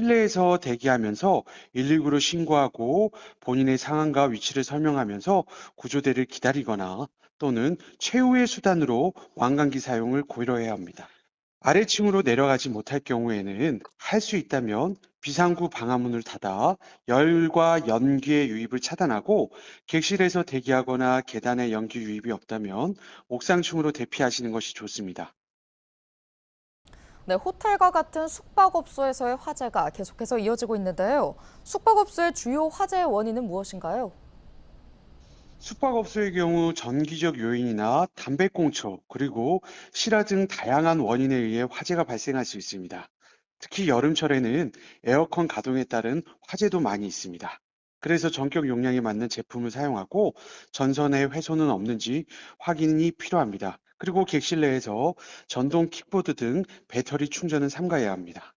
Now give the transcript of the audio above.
실내에서 대기하면서 119로 신고하고 본인의 상황과 위치를 설명하면서 구조대를 기다리거나 또는 최후의 수단으로 왕관기 사용을 고려해야 합니다. 아래층으로 내려가지 못할 경우에는 할 수 있다면 비상구 방화문을 닫아 열과 연기의 유입을 차단하고 객실에서 대기하거나 계단에 연기 유입이 없다면 옥상층으로 대피하시는 것이 좋습니다. 네, 호텔과 같은 숙박업소에서의 화재가 계속해서 이어지고 있는데요. 숙박업소의 주요 화재의 원인은 무엇인가요? 숙박업소의 경우 전기적 요인이나 담배꽁초, 그리고 실화 등 다양한 원인에 의해 화재가 발생할 수 있습니다. 특히 여름철에는 에어컨 가동에 따른 화재도 많이 있습니다. 그래서 전격 용량에 맞는 제품을 사용하고 전선에 훼손은 없는지 확인이 필요합니다. 그리고 객실 내에서 전동 킥보드 등 배터리 충전은 삼가해야 합니다.